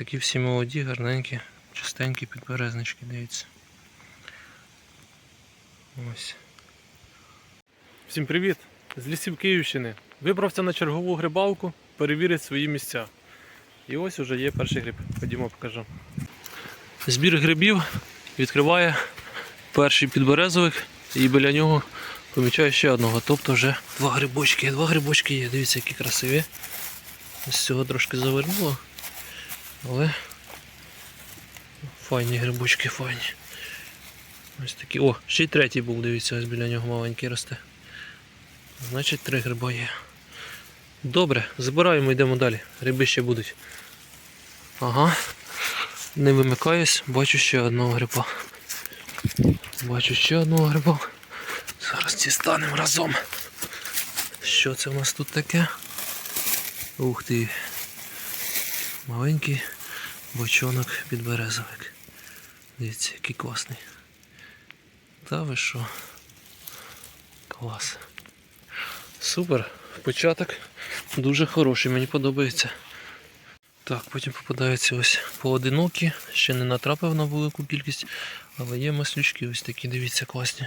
такі всі молоді, гарненькі, чистенькі підберезнички, дивіться. Ось. Всім привіт! З лісів Київщини. Вибрався на чергову грибалку, перевірити свої місця. І ось уже є перший гриб. Ходімо, покажу. Збір грибів відкриває перший підберезовик і біля нього помічаю ще одного. Тобто вже два грибочки. Два грибочки є. Дивіться, які красиві. З цього трошки завернуло. Але файні грибочки, файні. Ось такі. О, ще й третій був, дивіться, ось біля нього маленький росте. Значить три гриба є. Добре, забираємо, йдемо далі. Гриби ще будуть. Ага. Не вимикаюсь, бачу ще одного гриба. Бачу ще одного гриба. Зараз дістанемо разом. Що це в нас тут таке? Ух ти. Маленький бочонок підберезовик. Дивіться, який класний. Та ви що? Клас. Супер. Початок дуже хороший, мені подобається. Так, потім попадаються ось поодинокі, ще не натрапив на велику кількість, але є маслючки ось такі, дивіться, класні.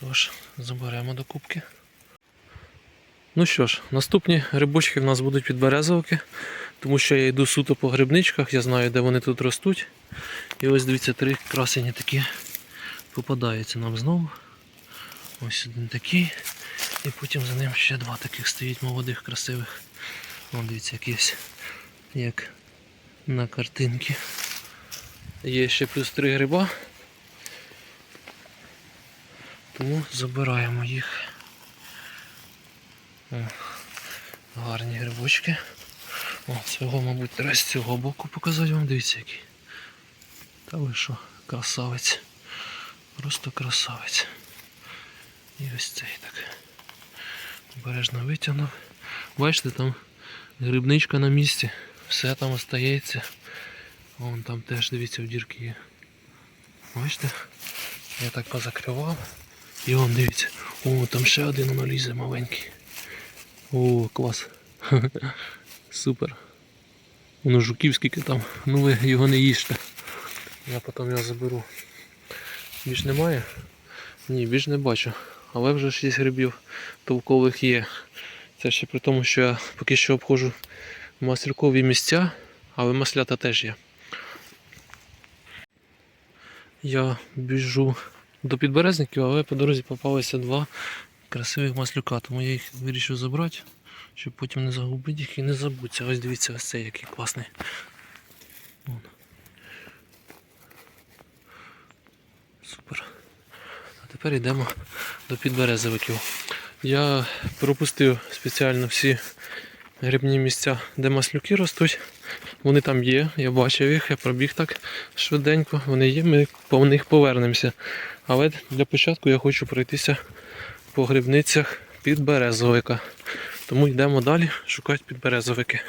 Тож, заберемо до кубки. Ну що ж, наступні грибочки в нас будуть підберезовики, тому що я йду суто по грибничках, я знаю, де вони тут ростуть. І ось дивіться, три красені такі попадаються нам знову. Ось один такий. І потім за ним ще два таких стоїть молодих, красивих. Вон дивіться, якісь як на картинці. Є ще плюс три гриба. Тому забираємо їх. О, гарні грибочки. О, цього, мабуть, треба з цього боку показати вам. Дивіться який. Та ви що, красавець. Просто красавець. І ось цей так. Обережно витягнув. Бачите, там грибничка на місці, все там остається. Вон там теж дивіться в дірки є. Бачите? Я так позакривав. І вон дивіться. О, там ще один воно маленький. О, клас. Супер. Воно жуків скільки там. Ну ви його не їжте. Я потім його заберу. Більш немає? Ні, більш не бачу. Але вже 6 грибів толкових є. Це ще при тому, що я поки що обходжу маслякові місця, але маслята теж є. Я біжу до підберезників, але по дорозі попалися два красивих маслюка, тому я їх вирішив забрати, щоб потім не загубити їх і не забутися. Ось дивіться, ось цей який класний. Вон. Супер. А тепер йдемо до підберезовиків. Я пропустив спеціально всі грибні місця, де маслюки ростуть. Вони там є, я бачив їх, я пробіг так швиденько. Вони є, ми по них повернемося. Але для початку я хочу пройтися по грибницях підберезовика. Тому йдемо далі шукати підберезовики.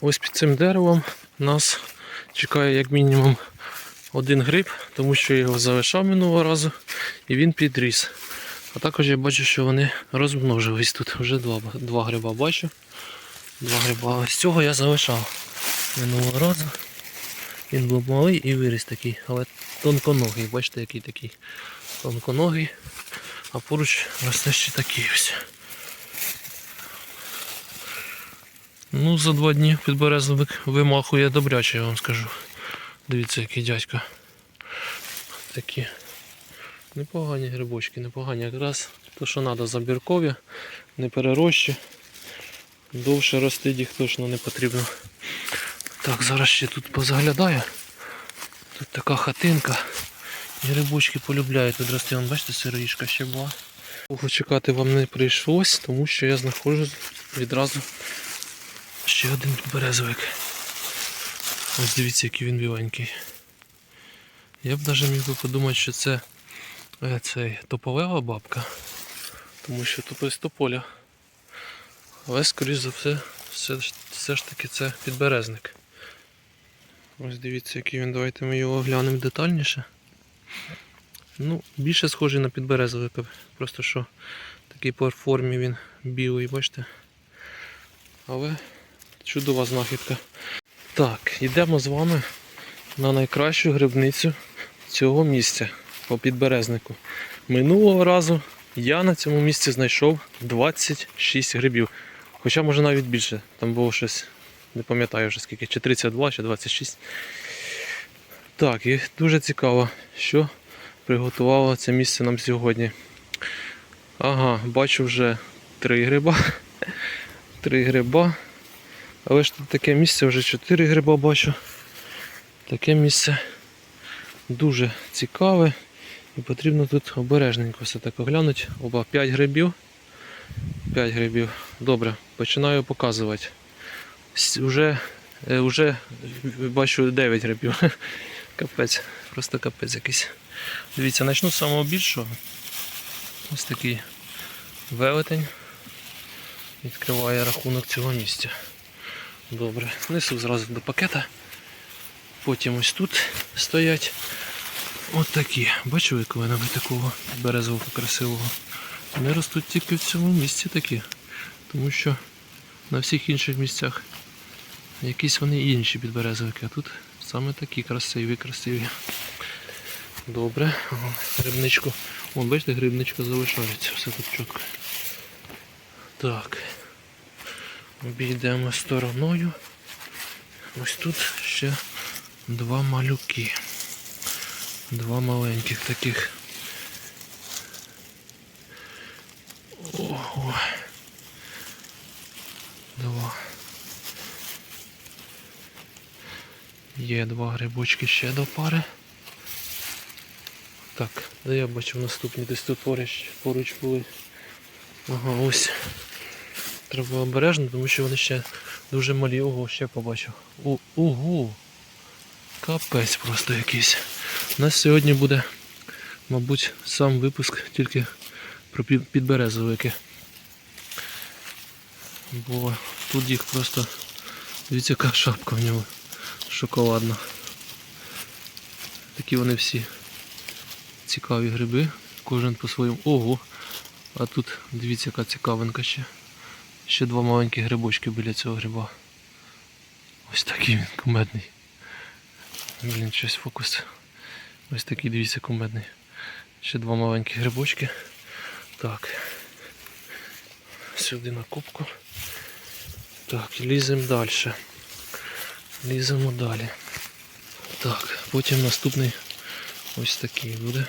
Ось під цим деревом нас чекає як мінімум один гриб, тому що я його залишав минулого разу і він підріс. А також я бачу, що вони розмножились тут. Вже два, два гриба бачу. Два гриба. Ось цього я залишав минулого разу. Він був малий і виріс такий, але тонконогий. Бачите, який такий тонконогий. А поруч росте ще такий ось. Ну, за два дні підберезовик вимахує добряче, я вам скажу. Дивіться, який дядько. Такі непогані грибочки, непогані. Якраз то, що треба, забіркові, не перерощі. Довше ростить їх точно не потрібно. Так, зараз ще тут позаглядаю. Тут така хатинка. Грибочки полюбляють тут рости. Вон, бачите, сироїшка ще була. Довго чекати вам не прийшлось, тому що я знаходжу відразу ще один березовик. Ось дивіться, який він біленький. Я б навіть міг би подумати, що це е, цей тополева бабка, тому що тут ось тополя. Але скоріш за все, все, все ж таки це підберезник. Ось дивіться, який він, давайте ми його оглянемо детальніше. Ну, більше схожий на підберезовика, просто що Такий по формі він білий, бачите? Але чудова знахідка. Так, йдемо з вами на найкращу грибницю цього місця по підберезнику. Минулого разу я на цьому місці знайшов 26 грибів. Хоча може навіть більше. Там було щось, не пам'ятаю вже скільки, чи 32, чи 26. Так, і дуже цікаво, що приготувало це місце нам сьогодні. Ага, бачу вже три гриба. Три гриба. Але ж тут таке місце, вже чотири гриба бачу. Таке місце дуже цікаве. І потрібно тут обережненько все так оглянути. Оба 5 грибів. 5 грибів. Добре, починаю показувати. Уже, е, уже бачу 9 грибів. Капець, просто капець якийсь. Дивіться, почну з самого більшого. Ось такий велетень. Відкриває рахунок цього місця. Добре, несу зразу до пакета. Потім ось тут стоять от такі. Бачили кленові такого березового красивого. Вони ростуть тільки в цьому місці такі. Тому що на всіх інших місцях якісь вони інші підберезовики, а тут саме такі красиві, красиві. Добре, грибничку. О, бачите, грибничка залишається, все тут чітко. Так. Обійдемо стороною. Ось тут ще два малюки. Два маленьких таких. Є два грибочки ще до пари. Так, де я бачив наступні десь тут поруч, поруч були. Ага, ось. Треба обережно, тому що вони ще дуже малі. Ого, ще побачив. О, ого! Капець просто якийсь. У нас сьогодні буде, мабуть, сам випуск тільки про підберезовики. Бо тут їх просто. Дивіться, яка шапка в нього шоколадна. Такі вони всі цікаві гриби. Кожен по-своєму. Ого! А тут дивіться, яка цікавинка ще. Ще два маленькі грибочки біля цього гриба. Ось такий він кумедний. Блін, щось фокус. Ось такий, дивіться, кумедний. Ще два маленькі грибочки. Так. Сюди на кубку. Так, ліземо далі. Ліземо далі. Так, потім наступний ось такий буде.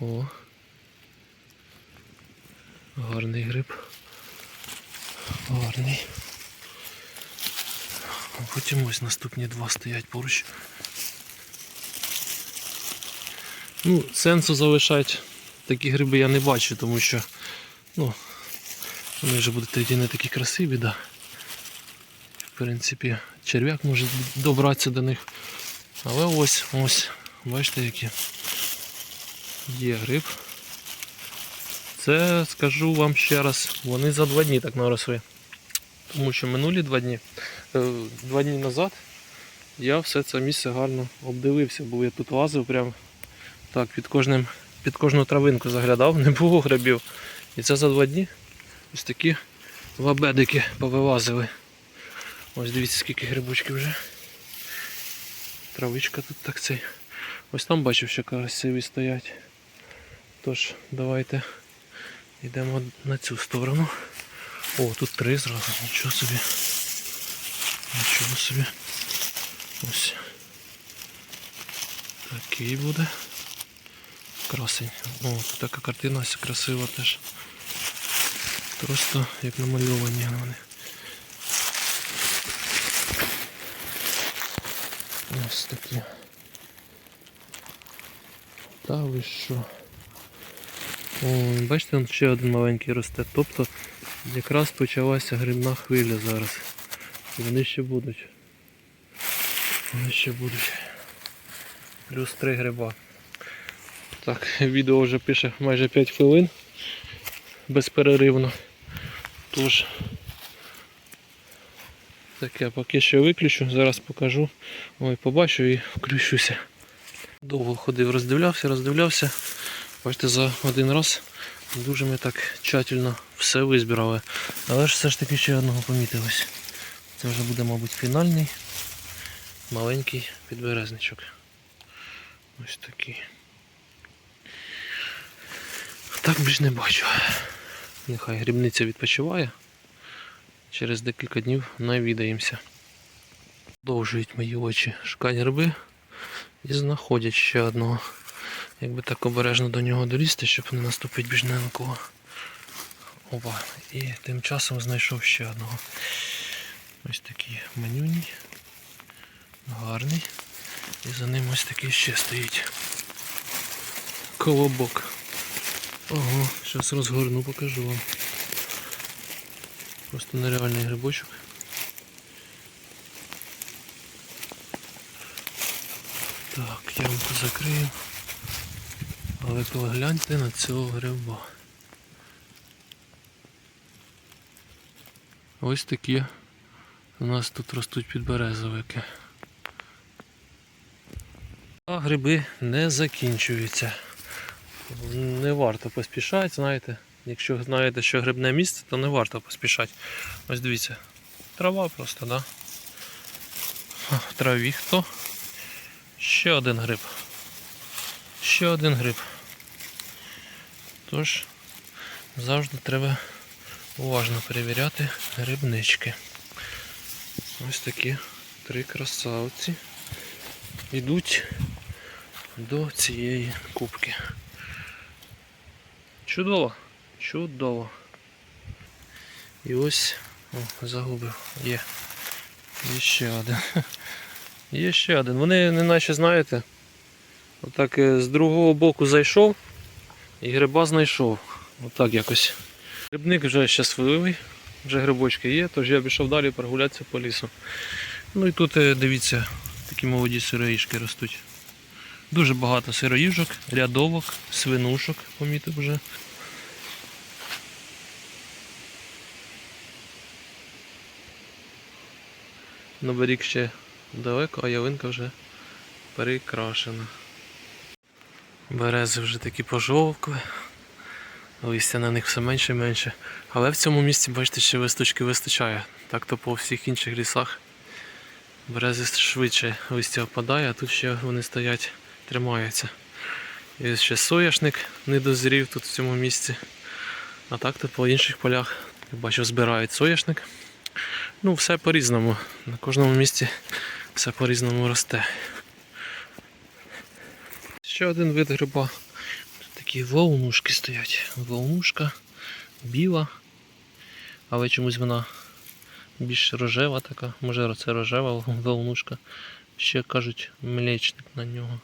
О. Гарний гриб. Гарний. Потім ось наступні два стоять поруч. Ну, сенсу залишати такі гриби я не бачу, тому що ну, вони вже будуть тоді не такі красиві, да. В принципі, черв'як може добратися до них. Але ось, ось, бачите які. Є гриб. Це скажу вам ще раз, вони за два дні так наросли. Тому що минулі два дні, е, два дні назад я все це місце гарно обдивився, бо я тут лазив прям так під кожним, під кожну травинку заглядав, не було грибів. І це за два дні ось такі лабедики повилазили. Ось дивіться скільки грибочків вже. Травичка тут так цей. Ось там бачив, що красиві стоять. Тож, давайте йдемо на цю сторону. О, тут три зразу, нічого собі. Нічого собі. Ось. Такий буде. Красень. О, тут така картина ось красива теж. Просто як намальовані вони. Ось такі. Та ви що? О, бачите, там ще один маленький росте. Тобто якраз почалася грибна хвиля зараз. Вони ще будуть. Вони ще будуть. Плюс три гриба. Так, відео вже пише майже 5 хвилин безперервно. Тож таке поки що виключу, зараз покажу. Ой, побачу і включуся. Довго ходив, роздивлявся, роздивлявся. Бачите, за один раз дуже ми так тщательно все визбирали. Але ж все ж таки ще одного помітилось. Це вже буде, мабуть, фінальний маленький підберезничок. Ось такий. Так більш не бачу. Нехай грибниця відпочиває. Через декілька днів навідаємося. Продовжують мої очі шукати гриби і знаходять ще одного. Якби так обережно до нього долізти, щоб не наступити більш на кого. Опа. І тим часом знайшов ще одного. Ось такий манюній. Гарний. І за ним ось такий ще стоїть. Колобок. Ого, зараз розгорну, покажу вам. Просто нереальний грибочок. Так, ямку закрию. Але погляньте на цього гриба. Ось такі у нас тут ростуть підберезовики. А гриби не закінчуються. Не варто поспішати, знаєте. Якщо знаєте, що грибне місце, то не варто поспішати. Ось дивіться. Трава просто, да? В траві хто? Ще один гриб. Ще один гриб. Тож завжди треба уважно перевіряти грибнички. Ось такі три красавці йдуть до цієї кубки. Чудово, чудово. І ось о, загубив. Є. Є ще один. Є ще один. Вони не наче знаєте. Отак е, з другого боку зайшов і гриба знайшов. Отак якось. Грибник вже щасливий, вже грибочки є, тож я пішов далі прогулятися по лісу. Ну і тут е, дивіться, такі молоді сироїшки ростуть. Дуже багато сироїжок, рядовок, свинушок, помітив вже. Новий рік ще далеко, а ялинка вже перекрашена. Берези вже такі пожовкли. Листя на них все менше і менше. Але в цьому місці, бачите, ще листочки вистачає. Так то по всіх інших лісах берези швидше листя опадає, а тут ще вони стоять, тримаються. І ще соняшник не дозрів тут в цьому місці. А так то по інших полях, я бачу, збирають соняшник. Ну, все по-різному. На кожному місці все по-різному росте. Ще один вид гриба. Тут такі волнушки стоять. Волнушка біла, але чомусь вона більш рожева така. Може це рожева волнушка. Ще кажуть млечник на нього.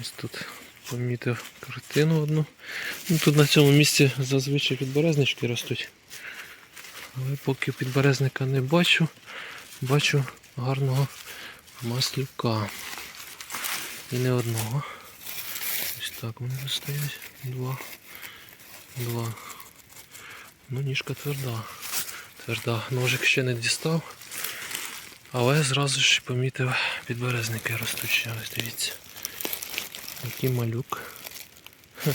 Ось тут помітив картину одну. Ну, тут на цьому місці зазвичай підберезнички ростуть. Але поки підберезника не бачу, бачу гарного маслюка. І не одного. Ось так вони стоять. Два. Два. Ну, ніжка тверда. Тверда. Ножик ще не дістав. Але зразу ж помітив підберезники ростуть. Ось дивіться. Який малюк. Ха,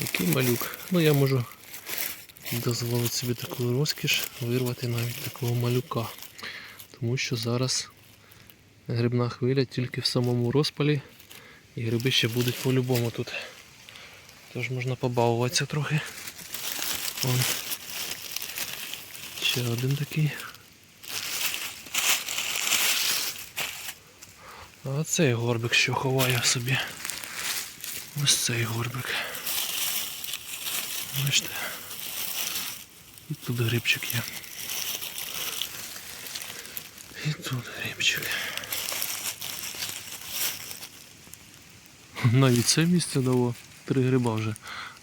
Який малюк. Ну я можу дозволити собі таку розкіш вирвати навіть такого малюка. Тому що зараз грибна хвиля тільки в самому розпалі і гриби ще будуть по-любому тут. Тож можна побавуватися трохи. Вон. Ще один такий. А цей горбик що ховає собі. ось цей горбик. Бачите? І тут грибчик є. І тут грибчик. Навіть це місце дало три гриба вже.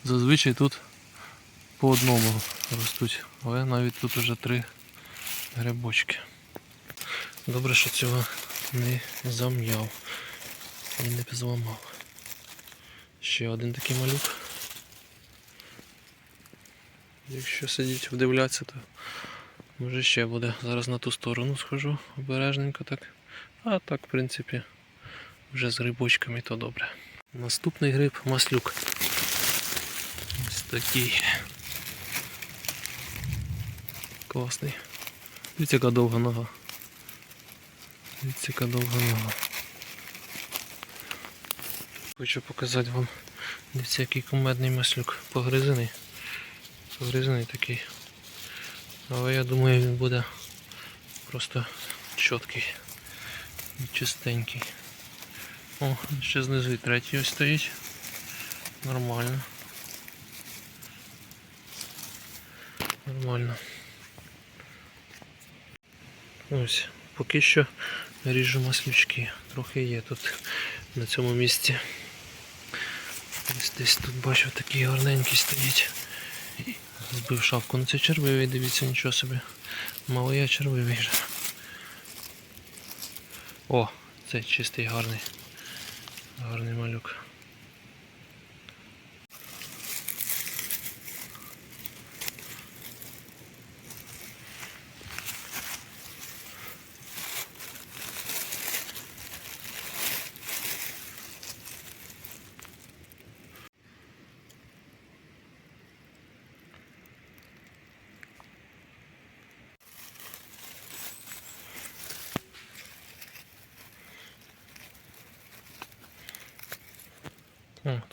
Зазвичай тут по одному ростуть, але навіть тут вже три грибочки. Добре, що цього не зам'яв і не зламав. Ще один такий малюк. Якщо сидіть вдивлятися, то може ще буде. Зараз на ту сторону схожу обережненько так. А так, в принципі, вже з грибочками то добре. Наступний гриб маслюк. Ось такий. Класний. Дивіться, яка довга нога. Дивіться, яка довга нога. Хочу показати вам. Дивіться, який кумедний маслюк. Погризений. Погризений такий. Але я думаю він буде просто чіткий. І чистенький. О, ще знизу і третій ось стоїть. Нормально. Нормально. Ось, поки що ріжу маслючки. Трохи є тут на цьому місці. Ось десь тут бачу такий гарненький стоїть. Збив шапку. Ну це червивий, дивіться, нічого собі. Мало я червивий вже. О, це чистий гарний. Гарний малюк.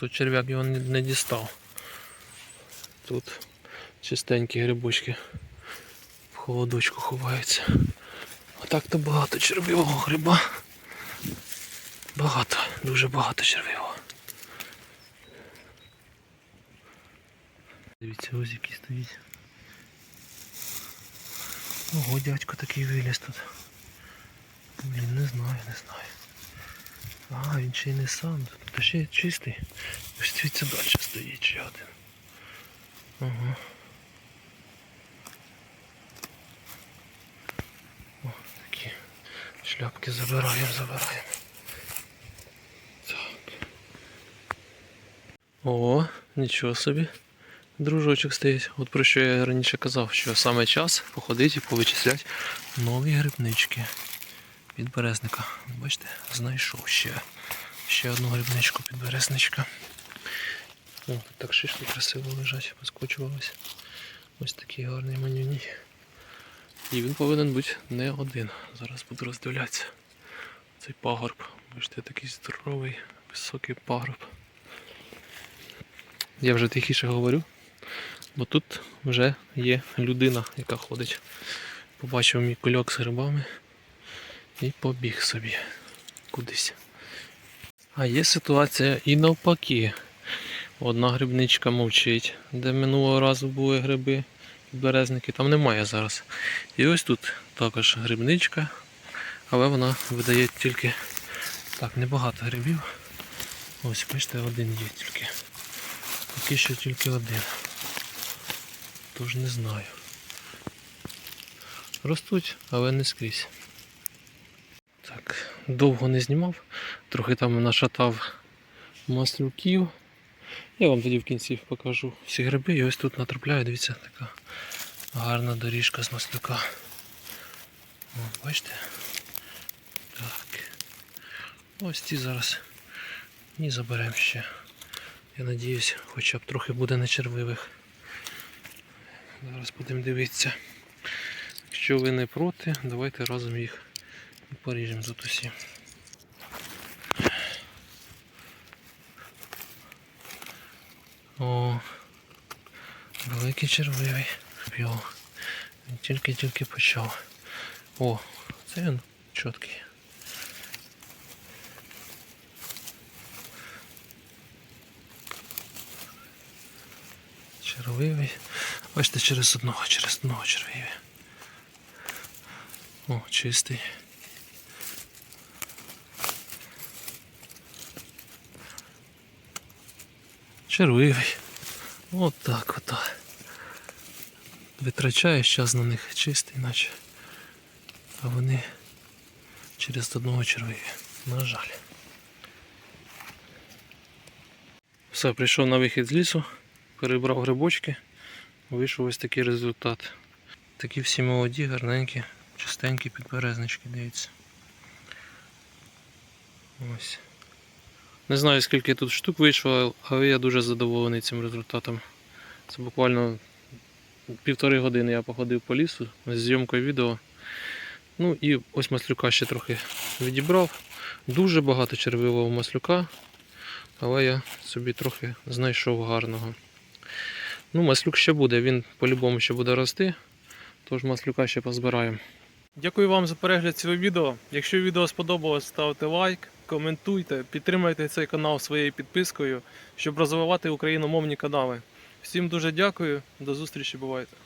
О, тут черв'як його не, не дістав. Тут чистенькі грибочки в холодочку ховаються. А так то багато черв'явого гриба. Багато, дуже багато черв'явого. Дивіться, ось який стоїть. Ого, дядько такий виліз тут. Блін, не знаю, не знаю. А, він ще й не сам. Та ще й чистий. Ось дивіться далі стоїть ще один. Ага. О, такі шляпки забираємо, забираємо. Так. О, нічого собі. Дружочок стоїть. От про що я раніше казав, що саме час походити і повичисляти нові грибнички підберезника. Бачите, знайшов ще. Ще одну грибничку підберезничка. О, тут так шишки красиво лежать, поскочувались. Ось такий гарний манюній. І він повинен бути не один. Зараз буду роздивлятися. Цей пагорб. Бачите, такий здоровий, високий пагорб. Я вже тихіше говорю, бо тут вже є людина, яка ходить. Побачив мій кульок з грибами і побіг собі кудись. А є ситуація і навпаки. Одна грибничка мовчить, де минулого разу були гриби, березники, там немає зараз. І ось тут також грибничка, але вона видає тільки так, небагато грибів. Ось, бачите, один є тільки. Поки що тільки один. Тож не знаю. Ростуть, але не скрізь. Так, довго не знімав, трохи там нашатав маслюків. Я вам тоді в кінці покажу всі гриби. І ось тут натрапляю, дивіться, така гарна доріжка з маслюка. О, бачите? Так. Ось ці зараз і заберемо ще. Я надіюсь, хоча б трохи буде нечервивих. Зараз будемо дивитися. Якщо ви не проти, давайте разом їх і поріжемо тут усі. О, великий червивий. Його. Він тільки-тільки почав. О, це він чіткий. Червивий. Бачите, через одного, через одного червивий. О, чистий. Червивий. От так ото. Витрачаєш час на них чистий, наче. А вони через одного червиві. На жаль. Все, прийшов на вихід з лісу, перебрав грибочки, вийшов ось такий результат. Такі всі молоді, гарненькі, чистенькі підберезнички, дивіться. Ось. Не знаю скільки тут штук вийшло, але я дуже задоволений цим результатом. Це буквально півтори години я походив по лісу з зйомкою відео. Ну і ось маслюка ще трохи відібрав. Дуже багато червивого маслюка, але я собі трохи знайшов гарного. Ну, маслюк ще буде, він по-любому ще буде рости, тож маслюка ще позбираємо. Дякую вам за перегляд цього відео. Якщо відео сподобалось, ставте лайк, коментуйте, підтримайте цей канал своєю підпискою, щоб розвивати україномовні канали. Всім дуже дякую, до зустрічі, бувайте!